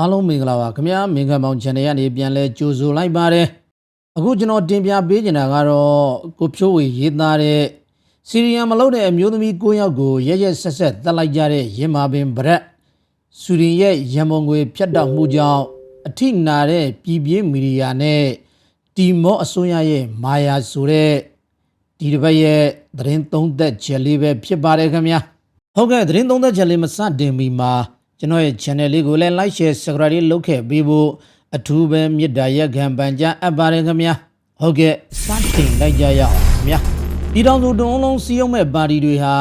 အားလုံးမင်္ဂလာပါခင်ဗျာမင်္ဂမောင် channel ကနေပြန်လဲကြိုဆိုလိုက်ပါတယ်အခုကျွန်တော်တင်ပြပေးနေတာကတော့ကိုဖြိုးဝေရေးသားတဲ့စီရီယံမလုပ်တဲ့အမျိုးသမီး၉ယောက်ကိုရက်ရက်ဆက်ဆက်တက်လိုက်ကြတဲ့ရင်မာပင်ဗရက်စူရင်ရဲ့ရံမုံငွေဖြတ်တောက်မှုကြောင့်အထိနာတဲ့ပြည်ပြင်းမီဒီယာနဲ့တီမောအစိုးရရဲ့မာယာဆိုတဲ့ဒီတစ်ပတ်ရဲ့သတင်းသုံးသက်ချက်လေးပဲဖြစ်ပါတယ်ခင်ဗျာဟုတ်ကဲ့သတင်းသုံးသက်ချက်လေးမစတင်မီမှာ ကျွန်တော်ရဲ့ channel လေးကိုလည်း like share subscribe လေးလုပ်ခဲ့ပေးဖို့အထူးပဲမေတ္တာရက်ခံပန်ကြားအပ်ပါတယ်ခင်ဗျာဟုတ်ကဲ့စတင်လိုက်ကြရအောင်ခင်ဗျာပြည်တော်စုတုံးလုံးစီးရုံးမဲ့ပါတီတွေဟာ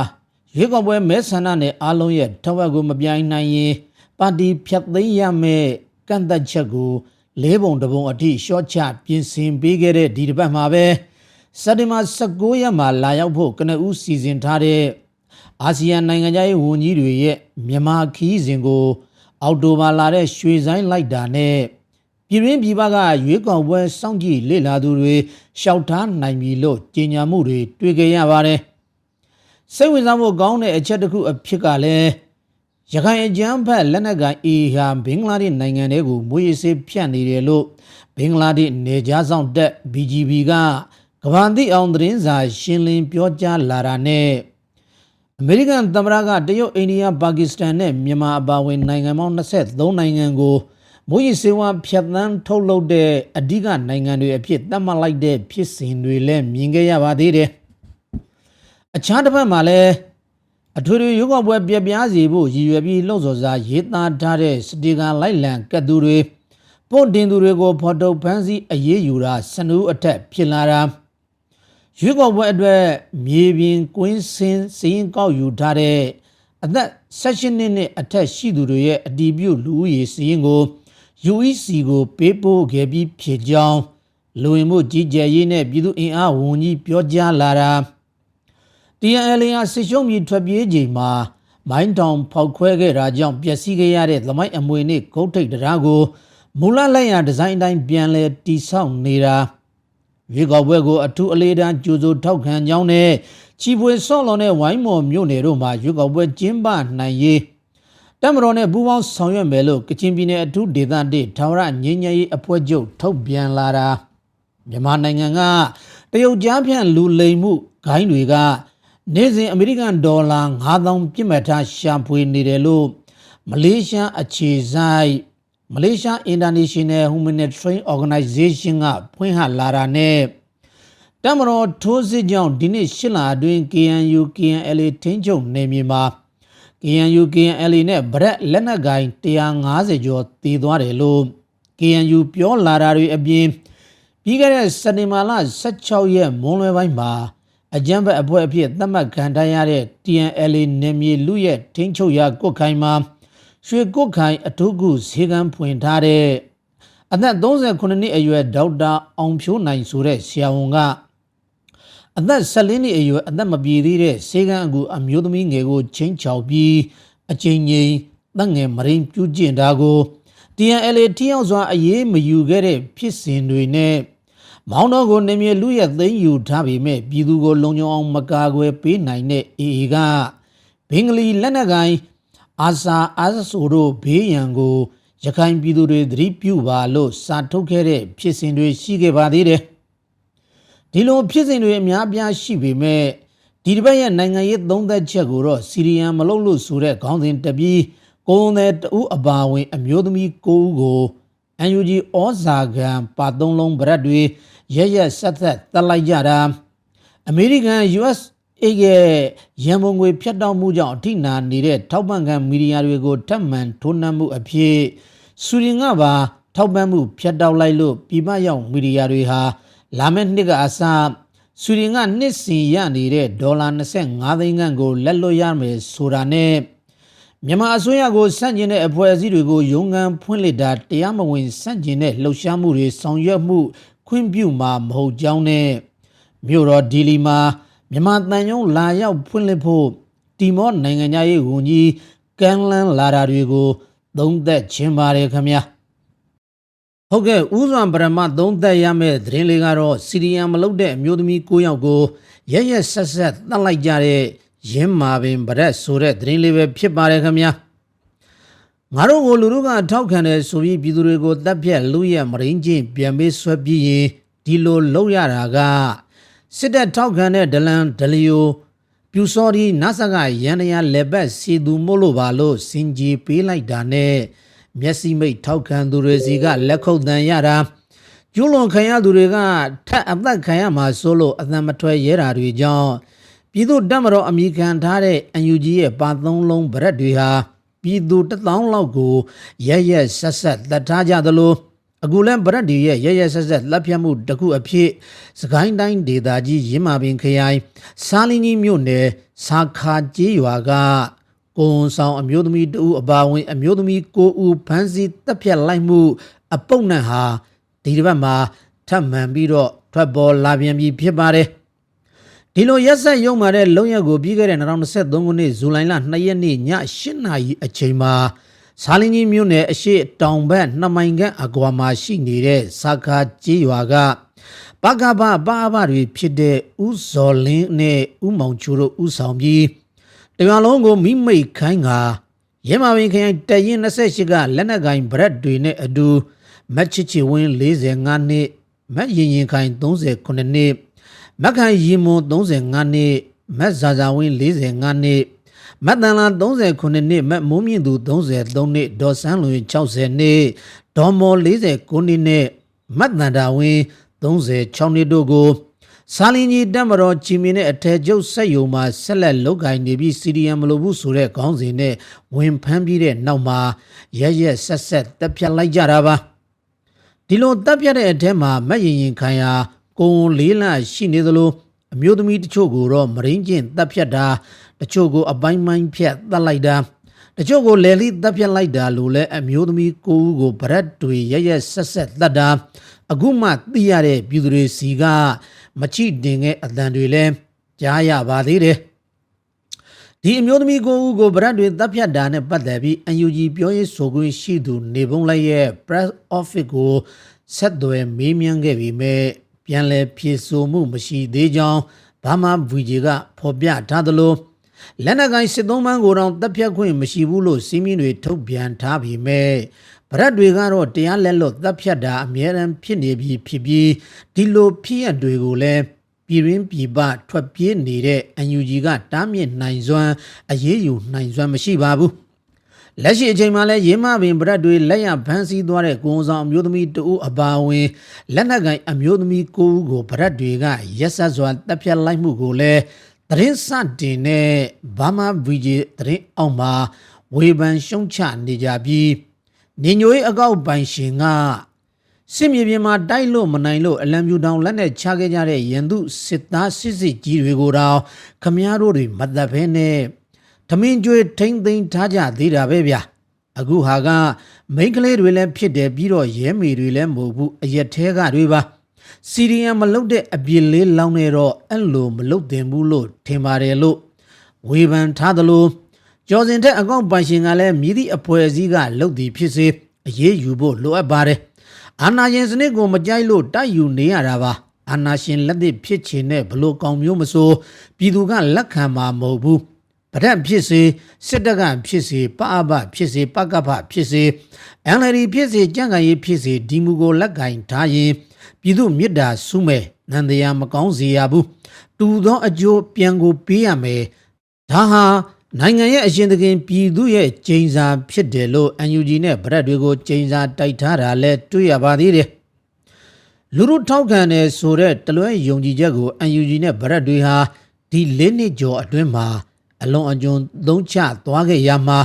ရွေးကောက်ပွဲမဲဆန္ဒနဲ့အားလုံးရဲ့ထက်ဝက်ကိုမပြိုင်နိုင်ရင်ပါတီဖြတ်သိမ်းရမယ့်ကန့်သက်ချက်ကိုလေးပုံတစ်ပုံအထိရှော့ချပြင်ဆင်ပေးခဲ့တဲ့ဒီတစ်ပတ်မှာပဲစက်တင်ဘာ16ရက်မှာလာရောက်ဖို့ကနဦးစီစဉ်ထားတဲ့ အာဆီယံနိုင်ငံခြားရေးဝန်ကြီးတွေရဲ့မြန်မာခီးစဉ်ကို အောက်တိုဘာလာတဲ့ရွှေဆိုင်လိုက်တာနဲ့ပြည်ရင်းပြည်ပကရွေးကောက်ပွဲစောင့်ကြည့်လေ့လာသူတွေရှောက်ထားနိုင်ပြီလို့ကြေညာမှုတွေတွေ့ကြရပါတယ်။စိတ်ဝင်စားဖို့ကောင်းတဲ့အချက်တစ်ခုအဖြစ်ကလည်းရခိုင်အကြမ်းဖက်လက်နက်ကိုင်အေဟာဘင်္ဂလားဒေ့ရှ်နိုင်ငံတွေကိုမွေးရစေးဖြတ်နေတယ်လို့ဘင်္ဂလားဒေ့ရှ်နေကြားဆောင်တပ် BGB ကကမ္ဘာသိအောင်သတင်းစာရှင်းလင်းပြောကြားလာတာနဲ့ အမေရိကန်သမ္မတကတရုတ်အိန္ဒိယပါကစ္စတန်နဲ့မြန်မာအပါအဝင်နိုင်ငံပေါင်း23နိုင်ငံကိုမိုးရီစေဝါဖြတ်သန်းထုတ်လုပ်တဲ့အဓိကနိုင်ငံတွေအဖြစ်သတ်မှတ်လိုက်တဲ့ဖြစ်စဉ်တွေလည်းမြင်ခဲ့ရပါသေးတယ်။အခြားတစ်ဖက်မှာလည်းအထွေထွေရုပ်ောက်ပွဲပြပြားစီဖို့ရည်ရွယ်ပြီးလှုပ်ဆော်စာရေးသားထားတဲ့စတီကာလိုက်လံကတ်သူတွေပို့တင်သူတွေကိုဖော်ထုတ်ဖမ်းဆီးအရေးယူတာစနူးအထက်ဖြစ်လာတာ ရွေးကောက်ပွဲအတွက်မြေပြင်ကွင်းစင်းစည်ရင်ကောက်ယူထားတဲ့အသက်16နှစ်နဲ့အထက်ရှိသူတွေရဲ့အတီးပြုလူဦးရေစည်ရင်ကို UEC ကိုပေးပို့ခဲ့ပြီးဖြစ်ကြောင်းလူဝင်မှုကြီးကြပ်ရေးနဲ့ပြည်သူ့အင်အားဝန်ကြီးပြောကြားလာတာ TNL ဟာစစ်ရှုံးမြေထွက်ပြေးချိန်မှာမိုင်းတောင်ဖောက်ခွဲခဲ့တာကြောင့်ပျက်စီးခဲ့ရတဲ့သမိုင်းအမွေနဲ့ဂုတ်ထိတ်တရားကိုမူလလက်ရဒီဇိုင်းအတိုင်းပြန်လဲတိဆောက်နေတာ ရွေးကောက်ပွဲကိုအထူးအလေးတန်းကြိုးစိုးထောက်ခံကြောင်းနဲ့ချီပွေဆော့လွန်တဲ့ဝိုင်းမော်မြို့နယ်တို့မှာရွေးကောက်ပွဲကျင်းပနိုင်ရေးတက်မတော်နဲ့ပူးပေါင်းဆောင်ရွက်မယ်လို့ကချင်ပြည်နယ်အထူးဒေသတစ်ထာဝရငြိမ်းချမ်းရေးအဖွဲ့ချုပ်ထုတ်ပြန်လာတာမြန်မာနိုင်ငံကတရုတ်ကြားဖြန့်လူလိမ်မှုဂိုင်းတွေကနေ့စဉ်အမေရိကန်ဒေါ်လာ9000ပြစ်မှတ်ထားရှာဖွေနေတယ်လို့မလေးရှားအခြေစိုက် မလေးရှား International Humanitarian Organization ကဖွင့်ဟလာတာနဲ့တမတော်ထိုးစစ်ကြောင့်ဒီနေ့ရှစ်လအတွင်း KNU KNLA ထင်းချုပ်နေမြေမှာ KNU KNLA နဲ့ဗရက်လက်နက်ကိုင်150ကျော်တည်သွားတယ်လို့ KNU ပြောလာတာတွေအပြင်ပြီးခဲ့တဲ့စက်တင်ဘာလ16ရက်မွန်းလွဲပိုင်းမှာအကြမ်းဖက်အဖွဲ့အဖြစ်သတ်မှတ်ခံထားရတဲ့ TNLA နယ်မြေလူရဲ့ထင်းချုပ်ရကုတ်ခိုင်မှာ ရွှေကုတ်ခိုင်အထုကုဈေးကန်းဖွင့်ထားတဲ့အသက်38နှစ်အရွယ်ဒေါက်တာအောင်ဖြိုးနိုင်ဆိုတဲ့ဆရာဝန်ကအသက်14နှစ်အရွယ်အသက်မပြည့်သေးတဲ့ဈေးကန်းအကူအမျိုးသမီးငယ်ကိုချင်းချောက်ပြီးအချိန်ကြီးတငယ်မရင်းပြုကျင့်တာကို TNLA ထရောက်စွာအရေးမယူခဲ့တဲ့ဖြစ်စဉ်တွေနဲ့မောင်းတော်ကိုနေမြေလူရဲ့သိမ်းယူထားပေမဲ့ပြည်သူကိုလုံခြုံအောင်မကာကွယ်ပေးနိုင်တဲ့ AA ကဘင်္ဂလီလက်နက်ကိုင် အာစာအာဆိုတို့ဘေးရန်ကိုရခိုင်ပြည်သူတွေသတိပြုပါလို့စာထုတ်ခဲ့တဲ့ဖြစ်စဉ်တွေရှိခဲ့ပါသေးတယ်။ဒီလိုဖြစ်စဉ်တွေအများအပြားရှိပေမဲ့ဒီတစ်ပတ်ရဲ့နိုင်ငံရေးသုံးသက်ချက်ကိုတော့စီရီယံမလုပ်လို့ဆိုတဲ့ခေါင်းစဉ်တပြီးကိုယ်နဲ့တူအပါဝင် အမျိုးသမီးကိုဦးကို UNG ဩဇာခံပါသုံးလုံးဗရက်တွေရရက်ဆက်သက်တက်လိုက်ကြတာအမေရိကန် US အေးရဲ့ရန်ပုံငွေဖြတ်တောက်မှုကြောင့်အထိနာနေတဲ့ထောက်ပံ့ခံမီဒီယာတွေကိုထပ်မံထိုးနှက်မှုအဖြစ်စူရင်ကပါထောက်ပံ့မှုဖြတ်တောက်လိုက်လို့ပြည်ပရောက်မီဒီယာတွေဟာလာမယ့်နှစ်ကအစစူရင်ကနှစ်စီရနေတဲ့ဒေါ်လာ25သိန်းခန့်ကိုလက်လွတ်ရမယ်ဆိုတာနဲ့မြန်မာအစိုးရကိုစန့်ကျင်တဲ့အဖွဲ့အစည်းတွေကိုရုံးကန်ဖွင့်လှစ်တာတရားမဝင်စန့်ကျင်တဲ့လှုပ်ရှားမှုတွေဆောင်ရွက်မှုခွင့်ပြုမှာမဟုတ်ကြောင်းနဲ့မြို့တော်ဒီလီမှာ မြန်မာတန်ယုံလာရောက်ဖွင့်လှစ်ဖို့တီမောနိုင်ငံသားရေးဝန်ကြီးကမ်းလန်းလာတာတွေကို သုံးသက်ခြင်းပါတယ်ခင်ဗျာဟုတ်ကဲ့ဥစွမ်းပရမသုံးသက်ရမယ့်သတင်းလေးကတော့စီရီယံမလုပ်တဲ့အမျိုးသမီး၉ယောက်ကိုရရက်ဆက်ဆက်တတ်လိုက်ကြတဲ့ရင်းမာပင်ဗရက်ဆိုတဲ့သတင်းလေးပဲဖြစ်ပါတယ်ခင်ဗျာငါတို့ကိုလူတို့ကထောက်ခံတယ်ဆိုပြီးပြည်သူတွေကိုတပ်ဖြတ်လူရဲ့မရင်းချင်းပြန်ပေးဆွဲပြီးရင်ဒီလိုလုပ်ရတာက စစ်တပ်ထောက်ခံတဲ့ဒလန်ဒလီယိုပြူစော်ဒီနတ်ဆကရန်ရလက်ဘက်စီသူမို့လို့ပါလို့စင်ကြီးပေးလိုက်တာနဲ့မျက်စိမိတ်ထောက်ခံသူတွေစီကလက်ခုပ်တန်ရတာကျူးလွန်ခံရသူတွေကထပ်အသက်ခံရမှာစိုးလို့အသံမထွက်ရဲတာတွေကြောင့်ပြည်သူတပ်မတော်အမိခံထားတဲ့ UNG ရဲ့ပါသုံးလုံးဗရက်တွေဟာပြည်သူတစ်သောင်းလောက်ကိုရရက်ဆက်ဆက်တတ်ထားကြသလို အခုလည်းဗရက်ဒီရဲ့ရရက်ဆက်ဆက်လက်ဖြတ်မှုတစ်ခုအဖြစ်စကိုင်းတိုင်းဒေသကြီးရင်းမာပင်ခရိုင်စားလင်းကြီးမြို့နယ်စာခါကျေးရွာကကိုဝန်ဆောင်အမျိုးသမီးတဦးအပါအဝင် အမျိုးသမီး9ဦးဖမ်းဆီးတပ်ဖြတ်လိုက်မှု အပုပ်နဲ့ဟာဒီတစ်ပတ်မှာထပ်မံပြီးတော့ထွက်ပေါ်လာပြန်ပြီဖြစ်ပါတယ်ဒီလိုရက်ဆက်ရုံမာတဲ့လုံရက်ကိုပြီးခဲ့တဲ့2023ခုနှစ်ဇူလိုင်လ2ရက်နေ့ည8နာရီအချိန်မှာ စားလင်းကြီးမြို့နယ်အရှိတောင်ဘက်2မိုင်ခန့်အကွာမှာရှိနေတဲ့စာခါကျေးရွာကပကပပါအဘတွေဖြစ်တဲ့ဥဇော်လင်းနဲ့ဥမောင်ချိုတို့ဥဆောင်ပြီးတရွာလုံးကိုမိမိတ်ခိုင်းကရဲမာပင်ခရိုင်တရင်28ကလက်နက်ကင်ဗရက်တွေနဲ့အတူမက်ချစ်ချီဝင်း45နှစ်မက်ရင်ရင်ခိုင်39နှစ်မက်ခိုင်ရီမွန်35နှစ်မက်ဇာဇာဝင်း45နှစ် မက်တန်လာ39နှစ်မက်မိုးမြင့်သူ33နှစ်ဒေါ်ဆန်းလွင်60နှစ်ဒေါ်မော်49နှစ်နဲ့မက်တန်တာဝင်း36နှစ်တို့ကိုစာလင်းကြီးတက်မတော်ချီမီနဲ့အထက်ကျုပ်ဆက်ယုံမှာဆက်လက်လုတ်ကင်နေပြီးစီရီယံမလိုဘူးဆိုတဲ့ခေါင်းစဉ်နဲ့ဝင်ဖမ်းပြီးတဲ့နောက်မှာရရက်ဆက်ဆက်တက်ဖြတ်လိုက်ကြတာပါဒီလိုတက်ဖြတ်တဲ့အထက်မှာမက်ရင်ရင်ခံရကိုယ်လေးလရှိနေသလိုအမျိုးသမီးတချို့ကိုတော့မရင်းကျင်တက်ဖြတ်တာ တချို့ကိုအပိုင်းပိုင်းဖြတ်တက်လိုက်တာတချို့ကိုလဲလီတက်ဖြတ်လိုက်တာလို့လဲအမျိုးသမီးကိုဦးကိုဗရက်တွေရရက်ဆက်ဆက်တက်တာအခုမှသိရတဲ့ပြည်သူတွေစီကမချိတင်တဲ့အတန်တွေလဲကြားရပါသေးတယ်ဒီအမျိုးသမီးကိုဦးကိုဗရက်တွေတပ်ဖြတ်တာနဲ့ပတ်သက်ပြီး UNG ပြောရေးဆိုခွင့်ရှိသူနေပုံလိုက်ရဲ့ press office ကိုဆက်သွယ်မေးမြန်းခဲ့ပြီးမြဲပြန်လည်ဖြေဆိုမှုမရှိသေးကြောင်းဘာမှဗီဂျီကဖော်ပြထားသလို လက်နက်ကိုင်စစ်သုံးပန်းကိုတော့တပ်ဖြတ်ခွင့်မရှိဘူးလို့စီးမင်းတွေထုတ်ပြန်ထားပြီးမြဲဗရက်တွေကတော့တရားလက်လွတ်တပ်ဖြတ်တာအများရန်ဖြစ်နေပြီဖြစ်ပြီးဒီလိုဖြစ်ရတွေကိုလည်းပြည်ရင်းပြည်ပထွက်ပြေးနေတဲ့ UNG ကတားမြစ်နိုင်စွမ်းအရေးယူနိုင်စွမ်းမရှိပါဘူးလက်ရှိအချိန်မှာလည်းရင်းမပင်ဗရက်တွေလက်ရဖမ်းဆီးသွားတဲ့ကိုယ်ဆောင်အမျိုးသမီးတဦးအပါအဝင်လက်နက်ကိုင်အမျိုးသမီးကိုဦးကိုဗရက်တွေကရက်ဆက်စွာတပ်ဖြတ်လိုက်မှုကိုလည်း သတင်းစတင်တဲ့ဘာမာဗီဂျီသတင်းအောင်မှာဝေဖန်ရှုံချနေကြပြီးနေညိုရေးအကောက်ပိုင်ရှင်ကစစ်မြေပြင်မှာတိုက်လို့မနိုင်လို့အလံပြူတောင်လက်နဲ့ချခဲ့ကြတဲ့ရန်သူစစ်သားစစ်စစ်ကြီးတွေကိုတော့ခမည်းတော်တွေမတ်တပ်ဖဲနဲ့ထမင်းကျွေးထိမ့်သိမ်းထားကြသေးတာပဲဗျာအခုဟာကမိန်းကလေးတွေလည်းဖြစ်တယ်ပြီးတော့ရဲမေတွေလည်းမဟုတ်ဘူးအရက်သေးကတွေပါ စီရီယံမလုတ်တဲ့အပြစ်လေးလောင်းနေတော့အဲ့လိုမလုတ်တင်ဘူးလို့ထင်ပါတယ်လို့ဝေဖန်ထားသလိုကျော်စင်ထက်အကောင့်ပိုင်ရှင်ကလည်းမြည်သည့်အဖွဲ့အစည်းကလုတ်သည်ဖြစ်စေအရေးယူဖို့လိုအပ်ပါတယ်အာနာရှင်စနစ်ကိုမကြိုက်လို့တိုက်ယူနေရတာပါအာနာရှင်လက်သစ်ဖြစ်ချင်တဲ့ဘလို့ကောင်မျိုးမဆိုပြည်သူကလက်ခံမှာမဟုတ်ဘူးဗဒတ်ဖြစ်စေစစ်တပ်ကဖြစ်စေပအဘဖြစ်စေပကဖဖြစ်စေအန်လရီဖြစ်စေကြံ့ခိုင်ရေးဖြစ်စေဒီမူကိုလက်ကင်ထားရင် ပြည်သူမြစ်တာစုမဲ့နန္တရားမကောင်းစေရဘူးတူသောအကျိုးပြန်ကိုပေးရမယ်ဒါဟာနိုင်ငံရဲ့အရှင်သခင်ပြည်သူရဲ့ကျိန်စာဖြစ်တယ်လို့ UNG နဲ့ဗရက်တွေကိုကျိန်စာတိုက်ထားတာလဲတွေ့ရပါသေးတယ်လူလူထောက်ခံတယ်ဆိုတဲ့တလွဲယုံကြည်ချက်ကို UNG နဲ့ဗရက်တွေဟာဒီလေးနှစ်ကျော်အတွင်းမှာအလွန်အကျွံသုံးချသွားခဲ့ရမှာ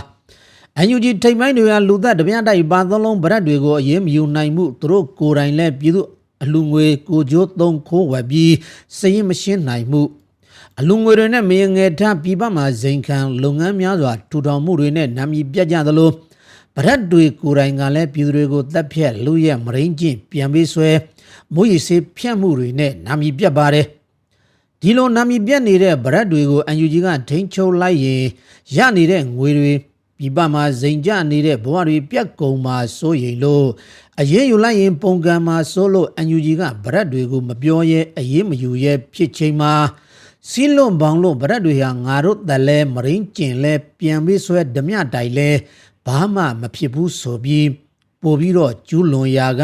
အန်ယူဂျီထိပ်ပိုင်းတွေကလူသက်တပြတိုက်ပါသုံးလုံးဗရက်တွေကိုအရေးမယူနိုင်မှုသူတို့ကိုယ်တိုင်လည်းပြည်သူ အလူငွေကိုကြိုးသုံးခိုးဝယ်ပြီးစရင်မရှင်းနိုင်မှုအလူငွေတွေနဲ့မင်းငယ်ထပြည်ပမှာဇိမ်ခံလုပ်ငန်းများစွာထူထောင်မှုတွေနဲ့နာမည်ပြတ်ကြသလိုဗရက်တွေကိုယ်တိုင်ကလည်းပြည်သူတွေကိုတပ်ဖြတ်လူရဲ့မရင်းချင်းပြန်ပေးဆွဲမိုးရီစေးဖြတ်မှုတွေနဲ့နာမည်ပြတ်ပါတယ်ဒီလိုနာမည်ပြတ်နေတဲ့ဗရက်တွေကို UNG ကထိန်းချုပ်လိုက်ရင်ရနေတဲ့ငွေတွေပြည်ပမှာဇိမ်ကျနေတဲ့ဘဝတွေပြတ်ကုန်မှာစိုးရိမ်လို့ အရေးယူလိုက်ရင်ပုံကံမှာစိုးလို့ UNG ကဗရက်တွေကိုမပြောရဲအရေးမယူရဲဖြစ်ချိန်မှာစီးလွန်ပေါင်းလို့ဗရက်တွေဟာငါတို့တလဲမရင်းကျင်လဲပြန်ပြီးဆွဲဓမြတိုင်လဲဘာမှမဖြစ်ဘူးဆိုပြီးပို့ပြီးတော့ကျူးလွန်ရာက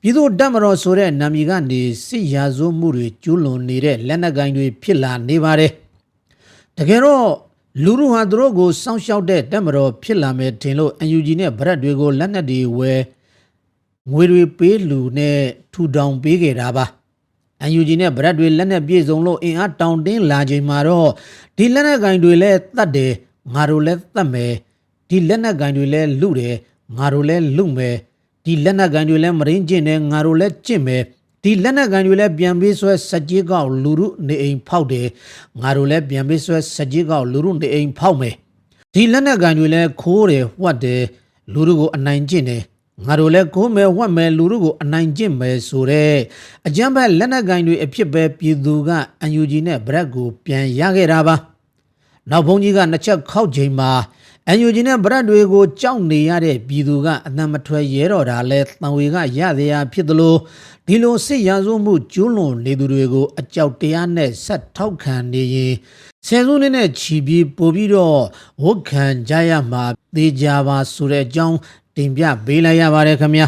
ပြည်သူ့တပ်မတော်ဆိုတဲ့နာမည်ကနေစစ်ရာဇဝမှုတွေကျူးလွန်နေတဲ့လက်နက်ကိုင်တွေဖြစ်လာနေပါတယ်တကယ်တော့လူလူဟာသူတို့ကိုစောင့်ရှောက်တဲ့တပ်မတော်ဖြစ်လာမယ်ထင်လို့ UNG နဲ့ဗရက်တွေကိုလက်နက်တွေဝယ် ငွေတွေပေးလူနဲ့ထူထောင်ပေးခဲ့တာပါ UNG နဲ့ဗရက်တွေလက်နက်ပြည့်စုံလို့အင်အားတောင်တင်းလာချိန်မှာတော့ဒီလက်နက်ကင်တွေလည်းတတ်တယ်ငါတို့လည်းတတ်မယ်ဒီလက်နက်ကင်တွေလည်းလူတယ်ငါတို့လည်းလူမယ်ဒီလက်နက်ကင်တွေလည်းမရင်းကျင့်တယ်ငါတို့လည်းကျင့်မယ်ဒီလက်နက်ကင်တွေလည်းပြန်ပေးဆွဲစက်ကြီးကောက်လူရုနေအိမ်ဖောက်တယ်ငါတို့လည်းပြန်ပေးဆွဲစက်ကြီးကောက်လူရုနေအိမ်ဖောက်မယ်ဒီလက်နက်ကင်တွေလည်းခိုးတယ်ဝတ်တယ်လူတို့ကိုအနိုင်ကျင့်တယ် ငါတို့လည်းကိုးမယ်ဝတ်မယ်လူတို့ကိုအနိုင်ကျင့်မယ်ဆိုတော့အကြမ်းဖက်လက်နက်ကင်တွေအဖြစ်ပဲပြည်သူကအန်ယူဂျီနဲ့ဗရက်ကိုပြန်ရခဲ့တာပါနောက်ဘုန်းကြီးကနှစ်ချက်ခောက်ချိန်မှာအန်ယူဂျီနဲ့ဗရက်တွေကိုကြောက်နေရတဲ့ပြည်သူကအသံမထွက်ရဲတော့တာလဲတန်ဝေကရသေးရဖြစ်သလိုဒီလိုစစ်ရာဇဝမှုကျူးလွန်နေသူတွေကိုအကြောက်တရားနဲ့ဆက်ထောက်ခံနေရင်ဆယ်စုနှစ်နဲ့ချီပြီးပို့ပြီးတော့ဝတ်ခံကြရမှာသေကြပါဆိုတဲ့အကြောင်း တင်ပြပေးလိုက်ရပါတယ်ခင်ဗျာ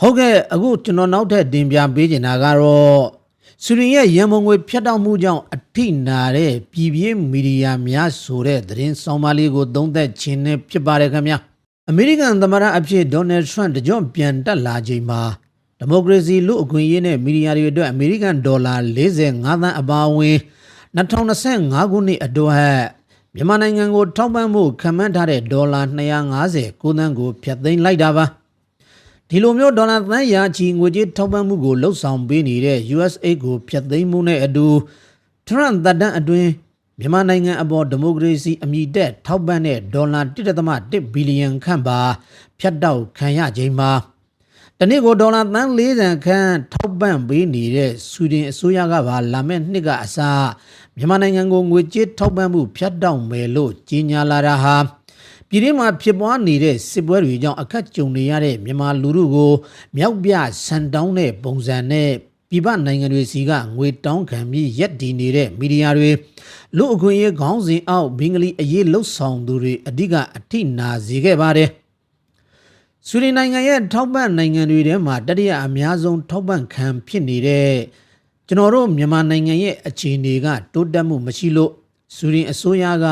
ဟုတ်ကဲ့အခုကျွန်တော်နောက်ထပ်တင်ပြပေးချင်တာကတော့စူရင်ရဲ့ရန်မုံငွေဖြတ်တောက်မှုကြောင့်အထိနာတဲ့ပြည်ပြင်းမီဒီယာများဆိုတဲ့သတင်းဆောင်ပါလေးကိုသုံးသက်ခြင်းနဲ့ဖြစ်ပါတယ်ခင်ဗျာအမေရိကန်သမ္မတအဖြစ်ဒေါ်နယ်ထရန့်တကြော့ပြန်တက်လာချိန်မှာဒီမိုကရေစီလူအခွင့်အရေးနဲ့မီဒီယာတွေအတွက်အမေရိကန်ဒေါ်လာ45သန်းအပါအဝင်2025ခုနှစ်အတွက် မြန်မာနိုင်ငံကိုထောက်ပံ့မှုခံမှန်းထားတဲ့ဒေါ်လာ250ကိုသန်းကိုဖျက်သိမ်းလိုက်တာပါဒီလိုမျိုးဒေါ်လာသန်းရာချီငွေကြေးထောက်ပံ့မှုကိုလှုပ်ဆောင်ပေးနေတဲ့ USA ကိုဖျက်သိမ်းမှုနဲ့အတူထရန့်သက်တမ်းအတွင်းမြန်မာနိုင်ငံအပေါ်ဒီမိုကရေစီအမိတက်ထောက်ပံ့တဲ့ဒေါ်လာ1.1ဘီလီယံခန့်ပါဖြတ်တောက်ခံရချိန်မှာတနေ့ကိုဒေါ်လာသန်း40ခန့်ထောက်ပံ့ပေးနေတဲ့ဆွီဒင်အစိုးရကပါလာမယ့်နှစ်ကအစား မြန်မာနိုင်ငံကိုငွေကြေးထောက်ပံ့မှုဖြတ်တောက်မယ်လို့ကြေညာလာတာဟာပြည်တွင်းမှာဖြစ်ပွားနေတဲ့စစ်ပွဲတွေကြောင့်အခက်ကြုံနေရတဲ့မြန်မာလူထုကိုမြောက်ပြဆန်တောင်းတဲ့ပုံစံနဲ့ပြည်ပနိုင်ငံတွေစီကငွေတောင်းခံပြီးရက်တည်နေတဲ့မီဒီယာတွေလူအခွင့်အရေးခေါင်းစဉ်အောက်ဘင်္ဂလီအရေးလှုပ်ဆောင်သူတွေအဓိကအထိနာစေခဲ့ပါတယ်။ဆွေဒင်နိုင်ငံရဲ့ထောက်ပံ့နိုင်ငံတွေထဲမှာတတိယအများဆုံးထောက်ပံ့ခံဖြစ်နေတဲ့ ကျွန်တော်တို့မြန်မာနိုင်ငံရဲ့အခြေအနေကတိုးတက်မှုမရှိလို့ဆွေဒင်အစိုးရက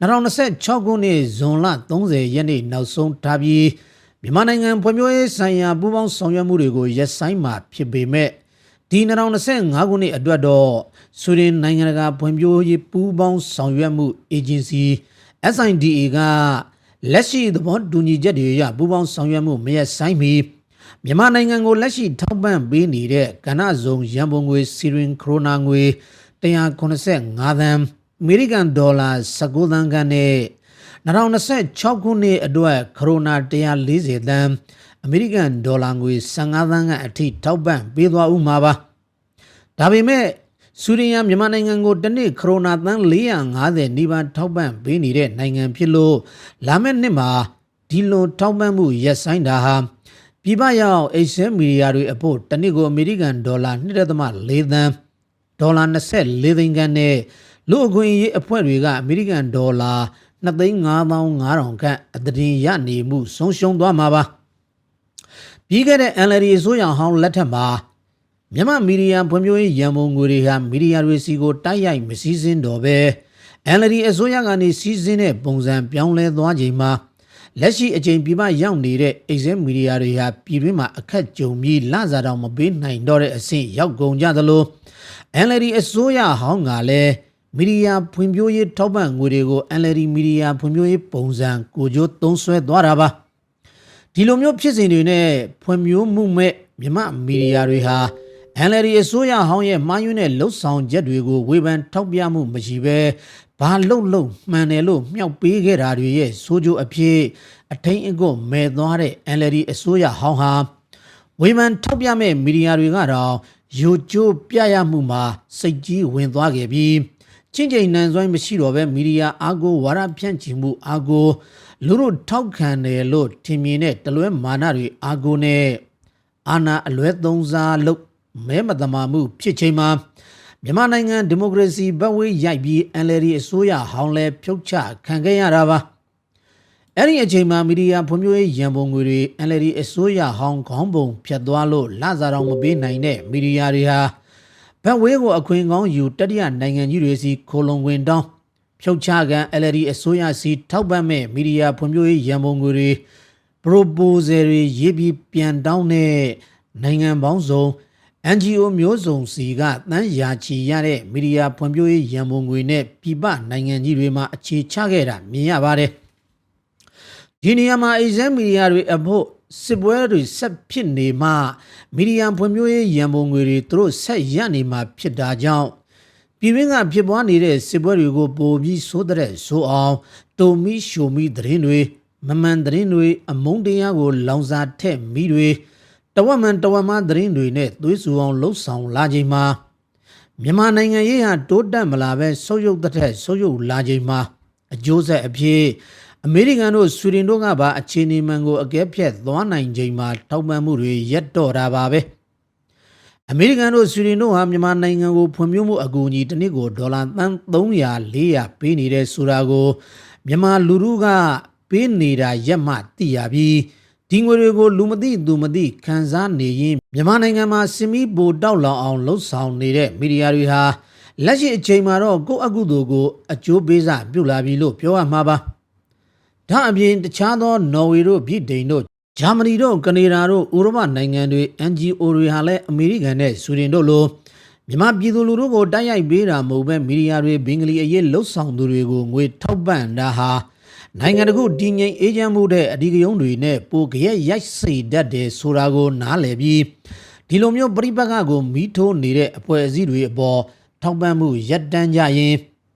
2026ခုနှစ်ဇွန်လ30ရက်နေ့နောက်ဆုံးထားပြီးမြန်မာနိုင်ငံဖွံ့ဖြိုးရေးဆိုင်ရာပူးပေါင်းဆောင်ရွက်မှုတွေကိုရပ်ဆိုင်းမှာဖြစ်ပေမဲ့ဒီ2025ခုနှစ်အတွက်တော့ဆွေဒင်နိုင်ငံတကာဖွံ့ဖြိုးရေးပူးပေါင်းဆောင်ရွက်မှုအေဂျင်စီ SIDA ကလက်ရှိသဘောတူညီချက်တွေအရပူးပေါင်းဆောင်ရွက်မှုမရက်ဆိုင်မီ မြန်မာနိုင်ငံကိုလက်ရှိထောက်ပံ့ပေးနေတဲ့ကဏ္ဍစုံရန်ပုံငွေစီရင်ခရိုနာငွေ185သန်းအမေရိကန်ဒေါ်လာ19သန်းခန့်နဲ့2026ခုနှစ်အတွက်ခရိုနာ140သန်းအမေရိကန်ဒေါ်လာငွေ15သန်းကအထိထောက်ပံ့ပေးသွားဥမှာပါဒါပေမဲ့ဆူရီယံမြန်မာနိုင်ငံကိုတစ်နှစ်ခရိုနာသန်း450နီးပါးထောက်ပံ့ပေးနေတဲ့နိုင်ငံဖြစ်လို့လာမယ့်နှစ်မှာဒီလိုထောက်ပံ့မှုရပ်ဆိုင်းတာဟာ ပြည်ပရောက်အိတ်ဆဲမီဒီယာတွေအဖို့တစ်နှစ်ကိုအမေရိကန်ဒေါ်လာ2.4သန်းဒေါ်လာ24သိန်းခန့်နဲ့လူအခွင့်အရေးအဖွဲ့တွေကအမေရိကန်ဒေါ်လာ2,5500ခန့်အတရင်ရနေမှုဆုံးရှုံးသွားမှာပါပြီးခဲ့တဲ့ NLD အစိုးရဟောင်းလက်ထက်မှာမြန်မာမီဒီယာဖွံ့ဖြိုးရေးရန်ပုံငွေတွေဟာမီဒီယာတွေစီကိုတိုက်ရိုက်မစည်းစင်းတော့ပဲ NLD အစိုးရကနေစီးစင်းတဲ့ပုံစံပြောင်းလဲသွားချိန်မှာ လက်ရှိအချိန်ပြပရောက်နေတဲ့အိတ်ဆဲမီဒီယာတွေဟာပြည်တွင်းမှာအခက်ကြုံပြီးလစာတောင်မပေးနိုင်တော့တဲ့အဆင့်ရောက်ကုန်ကြသလို NLD အစိုးရဟောင်းကလည်းမီဒီယာဖွံ့ဖြိုးရေးထောက်ပံ့ငွေတွေကို NLD မီဒီယာဖွံ့ဖြိုးရေးပုံစံကိုကြိုးသုံးဆွဲသွားတာပါဒီလိုမျိုးဖြစ်စဉ်တွေနဲ့ဖွံ့ဖြိုးမှုမဲ့မြမမီဒီယာတွေဟာ NLD အစိုးရဟောင်းရဲ့မှားယွင်းတဲ့လှုပ်ဆောင်ချက်တွေကိုဝေဖန်ထောက်ပြမှုမရှိဘဲ ဘာလှုပ်လှုပ်မှန်တယ်လို့မြောက်ပေးခဲ့တာတွေရဲ့ဆိုးကျိုးအဖြစ်အထိန်အကွမဲ့သွားတဲ့ NLD အစိုးရဟောင်းဟာဝေဖန်ထောက်ပြမဲ့မီဒီယာတွေကတော့ယိုကျိုးပြရမှုမှာစိတ်ကြီးဝင်သွားခဲ့ပြီးချင်းချိန်နန်စွမ်းမရှိတော့ပဲမီဒီယာအာကိုဝါရဖြန့်ချီမှုအာကိုလူတို့ထောက်ခံတယ်လို့ထင်မြင်တဲ့တလွဲမာနတွေအာကိုနဲ့အာနာအလွဲသုံးစားလို့မဲမတမာမှုဖြစ်ချိန်မှာ မြန်မာနိုင်ငံဒီမိုကရေစီဘက်ဝေးရိုက်ပြီး NLD အစိုးရဟောင်းလဲဖြုတ်ချခံခဲ့ရတာပါအဲ့ဒီအချိန်မှာမီဒီယာဖွံ့ဖြိုးရေးရန်ပုံငွေတွေ NLD အစိုးရဟောင်းခေါင်းပုံဖြတ်သွားလို့လစာတော်မပေးနိုင်တဲ့မီဒီယာတွေဟာဘက်ဝေးကိုအခွင့်ကောင်းယူတတိယနိုင်ငံကြီးတွေစီခိုလုံဝင်တောင်းဖြုတ်ချကန် NLD အစိုးရစီထောက်ပံ့မဲ့မီဒီယာဖွံ့ဖြိုးရေးရန်ပုံငွေတွေ proposal တွေရေးပြီးပြန်တောင်းတဲ့နိုင်ငံပေါင်းစုံ NGO မျိုးစုံစီကတန်းရာချီရတဲ့မီဒီယာဖွံ့ဖြိုးရေးရန်ပုံငွေနဲ့ပြည်ပနိုင်ငံကြီးတွေမှာအခြေချခဲ့တာမြင်ရပါတယ်။ဒီနေရာမှာအေဇန်မီဒီယာတွေအဖို့စစ်ပွဲတွေဆက်ဖြစ်နေမှမီဒီယာဖွံ့ဖြိုးရေးရန်ပုံငွေတွေသူတို့ဆက်ရနေမှာဖြစ်တာကြောင့်ပြည်တွင်းကဖြစ်ပွားနေတဲ့စစ်ပွဲတွေကိုပိုပြီးဆိုးတဲ့ဆိုးအောင်တုံမီရှိုမီသတင်းတွေမမှန်သတင်းတွေအမုန်းတရားကို လောင်စာထက်မိတွေ တဝက်မှန်တဝက်မှန်သတင်းတွေနဲ့သွေးဆူအောင်လှုပ်ဆောင်လာချိန်မှာမြန်မာနိုင်ငံရေးဟာတိုးတက်မလာပဲဆုပ်ယုပ်တဲ့ဆုပ်ယုပ်လာချိန်မှာအကျိုးဆက်အဖြစ်အမေရိကန်တို့ဆွီဒင်တို့ကပါအခြေအနေမှန်ကိုအကဲဖြတ်သွားနိုင်ချိန်မှာထောက်ပံ့မှုတွေရပ်တော့တာပါပဲအမေရိကန်တို့ဆွီဒင်တို့ဟာမြန်မာနိုင်ငံကိုဖွံ့ဖြိုးမှုအကူအညီတစ်နှစ်ကိုဒေါ်လာသန်း300 400ပေးနေတဲ့ဆိုတာကိုမြန်မာလူထုကပေးနေတာရက်မှသိရပြီး ဒီငွေတွေကိုလူမသိသူမသိခံစားနေရင်မြန်မာနိုင်ငံမှာစင်မီပိုတောက်လောင်အောင်လှုပ်ဆောင်နေတဲ့မီဒီယာတွေဟာလက်ရှိအချိန်မှာတော့ကိုယ့်အကုသိုလ်ကိုအကျိုးပေးစာပြုလာပြီလို့ပြောရမှာပါဒါအပြင်တခြားသောနော်ဝေတို့ဗြိတိန်တို့ဂျာမနီတို့ကနေဒါတို့ဥရောပနိုင်ငံတွေ NGO တွေဟာလည်းအမေရိကန်နဲ့ဆွီဒင်တို့လိုမြန်မာပြည်သူလူထုကိုတိုက်ရိုက်ပေးတာမဟုတ်ပဲမီဒီယာတွေဘင်္ဂလီအရေးလှုပ်ဆောင်သူတွေကိုငွေထောက်ပံ့တာဟာ နိုင်ငံတခုတည်ငြိမ်အေးချမ်းမှုတဲ့အဓိကရုဏ်းတွေနဲ့ပိုကြရက်ရိုက်စေတတ်တယ်ဆိုတာကိုနားလည်ပြီးဒီလိုမျိုးပြိပက္ခကိုမီးထိုးနေတဲ့အဖွဲ့အစည်းတွေအပေါ်ထောက်ပံ့မှုရပ်တန့်ကြရင်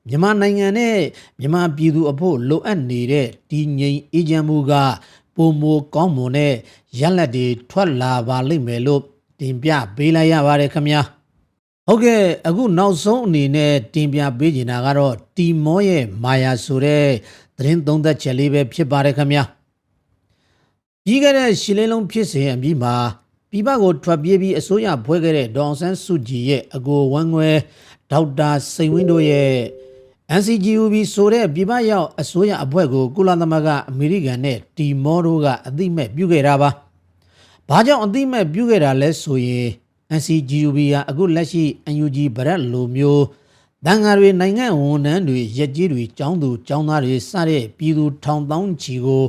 မြန်မာနိုင်ငံနဲ့မြန်မာပြည်သူအဖို့လိုအပ်နေတဲ့တည်ငြိမ်အေးချမ်းမှုကပုံမကောင်းမွန်တဲ့ရလဒ်တွေထွက်လာပါလိမ့်မယ်လို့တင်ပြပေးလိုက်ရပါတယ်ခင်ဗျာဟုတ်ကဲ့အခုနောက်ဆုံးအနေနဲ့တင်ပြပေးချင်တာကတော့တီမောရဲ့မာယာဆိုတဲ့ သတင်းသုံးသက်ချက်လေးပဲဖြစ်ပါတယ်ခင်ဗျာပြီးခဲ့တဲ့ရှီလင်းလုံးဖြစ်စဉ်အပြီးမှာပြည်ပကိုထွက်ပြေးပြီးအစိုးရဖွဲ့ခဲ့တဲ့ဒေါအောင်ဆန်းစုကြည်ရဲ့အကိုဝမ်းငွဲဒေါက်တာစိန်ဝင်းတို့ရဲ့ NCGUB ဆိုတဲ့ပြည်ပရောက်အစိုးရအဖွဲ့ကိုကုလသမဂ္ဂအမေရိကန်နဲ့တီမောတို့ကအသိမဲ့ပြုခဲ့တာပါ။ဘာကြောင့်အသိမဲ့ပြုခဲ့တာလဲဆိုရင် NCGUB ဟာအခုလက်ရှိ UNG ဗရက်လိုမျိုး တန်ဃာတွေနိုင်ငံဝန်ထမ်းတွေရက်ကြီးတွေចောင်းသူចောင်းသားတွေစတဲ့ပြည်သူထောင်တောင်းချီကို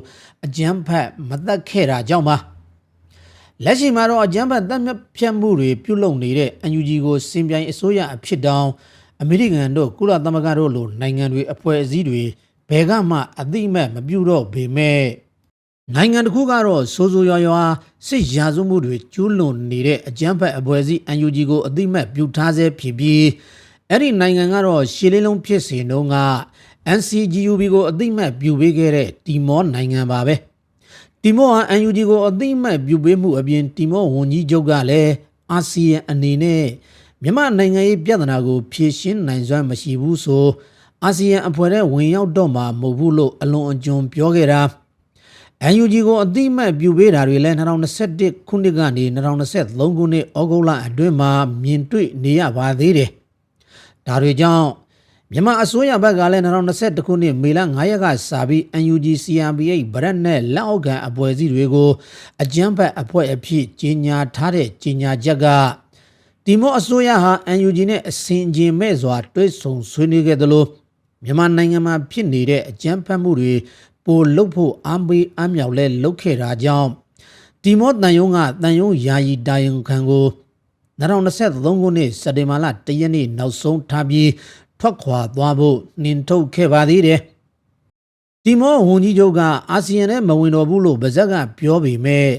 အကြမ်းဖက်မသက်ခဲ့တာကြောင့်ပါလက်ရှိမှာတော့အကြမ်းဖက်တပ်ဖြတ်မှုတွေပြုလုပ်နေတဲ့ UNG ကိုစင်ပြိုင်အစိုးရအဖြစ်တောင်အမေရိကန်တို့ကုလသမဂ္ဂတို့လိုနိုင်ငံတွေအဖွဲ့အစည်းတွေဘယ်ကမှအသိမဲ့မပြုတော့ပေမဲ့နိုင်ငံတစ်ခုကတော့စိုးစိုးရွားရွားစစ်ရာဇဝမှုတွေကျူးလွန်နေတဲ့အကြမ်းဖက်အဖွဲ့အစည်း UNG ကိုအသိမဲ့ပြုထားဆဲဖြစ်ပြီး အဲ့ဒီနိုင်ငံကတော့ရှေးလေးလုံးဖြစ်စဉ်တုန်းက NCGUB ကိုအသိမဲ့ပြုပေးခဲ့တဲ့တီမောနိုင်ငံပါပဲတီမောဟာ UNG ကိုအသိမဲ့ပြုပေးမှုအပြင်တီမောဝန်ကြီးချုပ်ကလည်းအာဆီယံအနေနဲ့မြန်မာနိုင်ငံရေးပြဿနာကိုဖြေရှင်းနိုင်စွမ်းမရှိဘူးဆိုအာဆီယံအဖွဲ့ထဲဝင်ရောက်တော့မှာမဟုတ်ဘူးလို့အလွန်အကျွံပြောခဲ့တာ UNG ကိုအသိမဲ့ပြုပေးတာတွေလည်း2021ခုနှစ်ကနေ2023ခုနှစ်ဩဂုတ်လအတွင်းမှာမြင်တွေ့နေရပါသေးတယ်။ ဒါတွေကြောင့်မြန်မာအစိုးရဘက်ကလည်း2021ခုနှစ်မေလ9ရက်ကစာပြီး UNG CRPH ဗရက်နဲ့လက်အောက်ခံအဖွဲ့အစည်းတွေကိုအကြမ်းဖက်အဖွဲ့အဖြစ်ကြီးညာထားတဲ့ကြီးညာချက်ကဒီမို့အစိုးရဟာ UNG နဲ့အစင်ဂျင်မဲ့စွာတွဲဆုံဆွေးနွေးခဲ့တယ်လို့မြန်မာနိုင်ငံမှာဖြစ်နေတဲ့အကြမ်းဖက်မှုတွေပိုလုတ်ဖို့အမေးအမြောက်လဲလုတ်ခဲ့တာကြောင့်ဒီမောတန်ယုံကတန်ယုံယာယီတာယုံခံကို 2023ခုနှစ်စက်တင်ဘာလ1ရက်နေ့နောက်ဆုံးထားပြီးထွက်ခွာသွားဖို့နှင်ထုတ်ခဲ့ပါသေးတယ်။ဒီမောဝန်ကြီးချုပ်ကအာဆီယံနဲ့မဝင်တော်ဘူးလို့ဗဇက်ကပြောပေမဲ့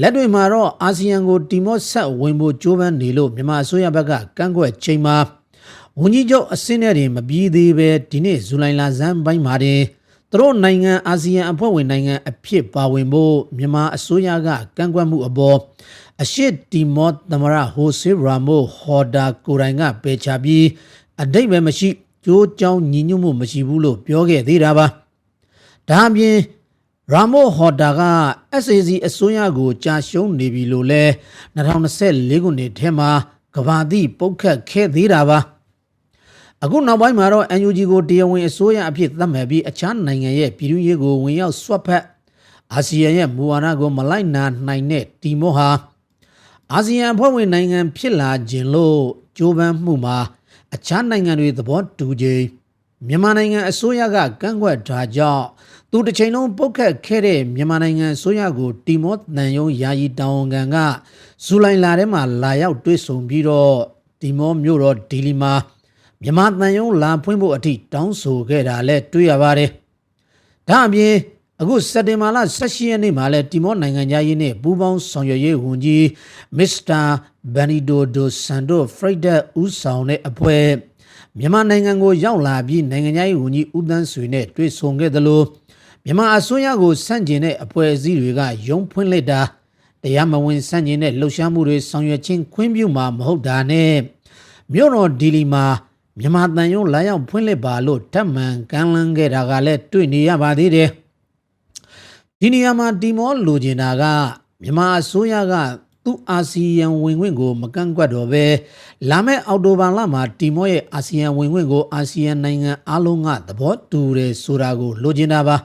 လက်တွေမှာတော့အာဆီယံကိုတီမော့ဆက်ဝင်ဖို့ကြိုးပမ်းနေလို့မြန်မာအစိုးရဘက်ကကန့်ကွက်ချိန်မှာဝန်ကြီးချုပ်အစင်းနဲ့တင်မပြီးသေးပဲဒီနေ့ဇူလိုင်လဆန်းပိုင်းမှာတင်သူတို့နိုင်ငံအာဆီယံအဖွဲ့ဝင်နိုင်ငံအဖြစ်ပါဝင်ဖို့မြန်မာအစိုးရကကန့်ကွက်မှုအပေါ် အရှိတီမော့သမရဟိုဆေရာမိုဟော်ဒါကိုရိုင်ကပယ်ချပြီးအတိတ်ပဲမရှိကြိုးကြောင်းညီညွတ်မှုမရှိဘူးလို့ပြောခဲ့သေးတာပါဒါအပြင်ရာမိုဟော်တာက SAC အစိုးရကိုကြာရှုံးနေပြီလို့လဲ2024ခုနှစ်ထဲမှာကဘာတိပုတ်ခတ်ခဲ့သေးတာပါအခုနောက်ပိုင်းမှာတော့ NUG ကိုတရားဝင်အစိုးရအဖြစ်သတ်မှတ်ပြီးအခြားနိုင်ငံရဲ့ပြည်တွင်းရေးကိုဝင်ရောက်ဆွတ်ဖက်အာဆီယံရဲ့မူဝါဒကိုမလိုက်နာနိုင်တဲ့တီမောဟာ အာဆီယံအဖွဲ့ဝင်နိုင်ငံဖြစ်လာခြင်းလို့ကြိုးပမ်းမှုမှာအခြားနိုင်ငံတွေသဘောတူခြင်းမြန်မာနိုင်ငံအစိုးရကကန့်ကွက်ထားကြောင့်သူတစ်ချိန်လုံးပုတ်ခတ်ခဲ့တဲ့မြန်မာနိုင်ငံအစိုးရကိုတီမောတန်ယုံယာယီတောင်ဝန်ခံကဇူလိုင်လထဲမှာလာရောက်တွေ့ဆုံပြီးတော့တီမောမြို့တော်ဒီလီမှာမြန်မာတန်ယုံလာဖွင့်ဖို့အထိတောင်းဆိုခဲ့တာလည်းတွေ့ရပါတယ်။ဒါအပြင် အခုစက်တင်ဘာလ18ရက်နေ့မှာလဲတီမောနိုင်ငံသားရေးနဲ့ပူးပေါင်းဆောင်ရွက်ရေးဝန်ကြီးမစ္စတာဘန်နီဒိုဒိုဆန်ဒိုဖရိဒတ်ဦးဆောင်တဲ့အဖွဲ့မြန်မာနိုင်ငံကိုရောက်လာပြီးနိုင်ငံသားရေးဝန်ကြီးဦးသန်းဆွေနဲ့တွေ့ဆုံခဲ့သလိုမြန်မာအစိုးရကိုစန့်ကျင်တဲ့အဖွဲ့အစည်းတွေကရုံးဖွင့်လိုက်တာတရားမဝင်စန့်ကျင်တဲ့လှုပ်ရှားမှုတွေဆောင်ရွက်ခြင်းခွင့်ပြုမှာမဟုတ်တာနဲ့မြို့တော်ဒီလီမှာမြန်မာတန်ယုံလာရောက်ဖွင့်လှစ်ပါလို့ထပ်မံကမ်းလှမ်းခဲ့တာကလည်းတွေ့နေရပါသေးတယ် ဒီနေရာမှာတီမောလိုချင်တာကမြန်မာအစိုးရကသူ့အာဆီယံဝင်ခွင့်ကိုမကန့်ကွက်တော့ပဲလာမယ့်အောက်တိုဘာလမှာတီမောရဲ့အာဆီယံဝင်ခွင့်ကိုအာဆီယံနိုင်ငံအလုံးကသဘောတူတယ်ဆိုတာကိုလိုချင်တာပါ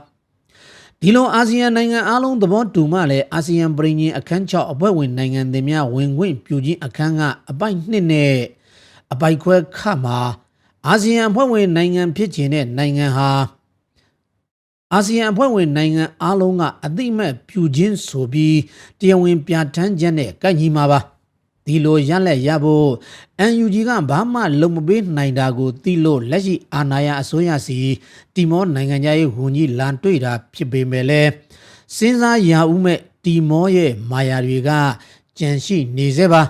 ဒီလိုအာဆီယံနိုင်ငံအလုံးသဘောတူမှလည်းအာဆီယံပြည်ညင်အခန်း6အဖွဲ့ဝင်နိုင်ငံတွေများဝင်ခွင့်ပြုခြင်းအခန်းကအပိုက်နှစ်နဲ့အပိုက်ခွဲခမှာအာဆီယံအဖွဲ့ဝင်နိုင်ငံဖြစ်ခြင်းတဲ့နိုင်ငံဟာ အာဆီယံအဖွဲ့ဝင်နိုင်ငံအားလုံးကအသိအမှတ်ပြုခြင်းဆိုပြီးတရားဝင်ပြဋ္ဌာန်းချက်နဲ့ကိုက်ညီမှာပါဒီလိုရလက်ရဖို့ UNG ကဘာမှလုံမပေးနိုင်တာကိုသိလို့လက်ရှိအာဏာရအစိုးရစီတီမောနိုင်ငံသားရေးဝန်ကြီးလန်တွေ့တာဖြစ်ပေမဲ့လည်းစဉ်းစားရဦးမဲ့တီမောရဲ့မာယာတွေကကြန့်ရှိနေစေပါ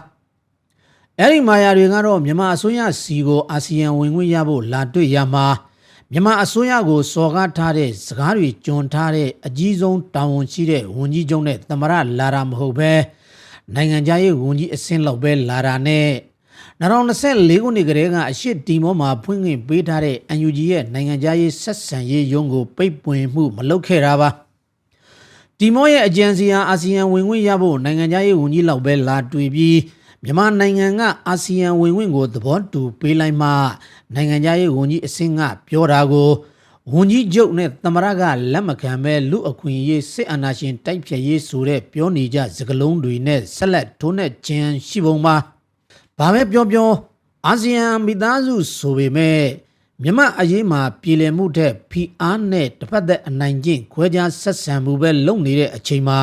အဲ့ဒီမာယာတွေကတော့မြန်မာအစိုးရစီကိုအာဆီယံဝင်ခွင့်ရဖို့လာတွေ့ရမှာ မြန်မာအစိုးရကိုစော်ကားထားတဲ့စကားတွေကြွန်ထားတဲ့အကြီးဆုံးတာဝန်ရှိတဲ့ဝန်ကြီးချုပ်နဲ့သမရလာတာမဟုတ်ပဲနိုင်ငံခြားရေးဝန်ကြီးအဆင့်လောက်ပဲလာတာနဲ့2024ခုနှစ်ကတည်းကအရှိတီမောမှာဖွင့်ခွင့်ပေးထားတဲ့ UNG ရဲ့နိုင်ငံခြားရေးဆက်ဆံရေးရုံးကိုပိတ်ပွင်မှုမလုပ်ခဲ့တာပါတီမောရဲ့အကြံစီဟာအာဆီယံဝင်ခွင့်ရဖို့နိုင်ငံခြားရေးဝန်ကြီးလောက်ပဲလာတွေ့ပြီး မြန်မာနိုင်ငံကအာဆီယံဝင်ဝင်ကိုသဘောတူပေးလိုက်မှနိုင်ငံသားရေးဝန်ကြီးအဆင့်ကပြောတာကိုဝန်ကြီးချုပ်နဲ့သမရကလက်မခံပဲလူအခွင့်အရေးစစ်အာဏာရှင်တိုက်ဖျက်ရေးဆိုတဲ့ပြောနေကြစကားလုံးတွေနဲ့ဆက်လက်ထိုးနှက်ခြင်းရှိပုံပါဘာပဲပြောပြောအာဆီယံမိသားစုဆိုပေမဲ့မြမအရေးမှာပြည်လည်မှုတဲ့ဖီအားနဲ့တစ်ဖက်သက်အနိုင်ကျင့်ခွဲခြားဆက်ဆံမှုပဲလုပ်နေတဲ့အချိန်မှာ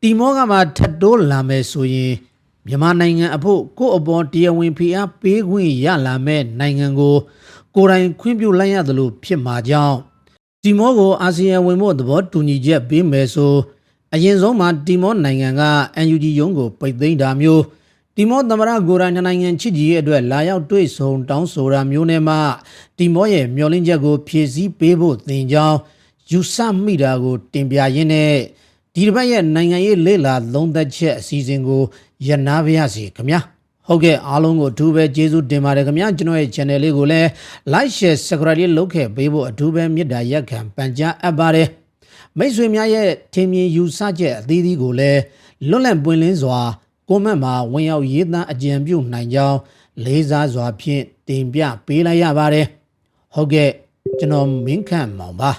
တီမောကမှထပ်တိုးလာမယ်ဆိုရင် မြန်မာနိုင်ငံအဖို့ကိုယ့်အပေါ်တရားဝင်ဖိအားပေးခွင့်ရလာမဲ့နိုင်ငံကို ကိုယ်တိုင်ခွင့်ပြုလိုက်ရသလိုဖြစ်မှာကြောင့်တီမောကိုအာဆီယံဝင်ဖို့သဘောတူညီချက်ပေးမယ်ဆိုအရင်ဆုံးမှာတီမောနိုင်ငံက NUG ရုံးကိုပိတ်သိမ်းတာမျိုးတီမောသမရကိုရိုင်းနိုင်ငံချစ်ကြည်ရဲ့အတွက်လာရောက်တွေ့ဆုံတောင်းဆိုတာမျိုးနဲ့မှတီမောရဲ့မျှော်လင့်ချက်ကိုဖြည့်ဆည်းပေးဖို့သင်ကြောင်းယူဆမိတာကို တင်ပြရင်းနဲ့ဒီတစ်ပတ်ရဲ့နိုင်ငံရေးလေလာသုံးသက်ချက်အစီအစဉ်ကို ရနာပါရစေခင်ဗျာဟုတ်ကဲ့အားလုံးကိုအထူးပဲကျေးဇူးတင်ပါတယ်ခင်ဗျာကျွန်တော်ရဲ့ channel လေးကိုလည်း like share subscribe လေးလုပ်ခဲ့ပေးဖို့အထူးပဲမေတ္တာရက်ခံပန်ကြားအပ်ပါတယ်မိတ်ဆွေများရဲ့ထင်မြင်ယူဆချက်အသီးသီးကိုလည်းလွတ်လပ်ပွင့်လင်းစွာကွန်မန့်မှာဝင်ရောက်ရေးသားအကြံပြုနိုင်ကြောင်းလေးစားစွာဖြင့်တင်ပြပေးလိုက်ရပါတယ်ဟုတ်ကဲ့ကျွန်တော်မင်းခန့်မောင်ပါ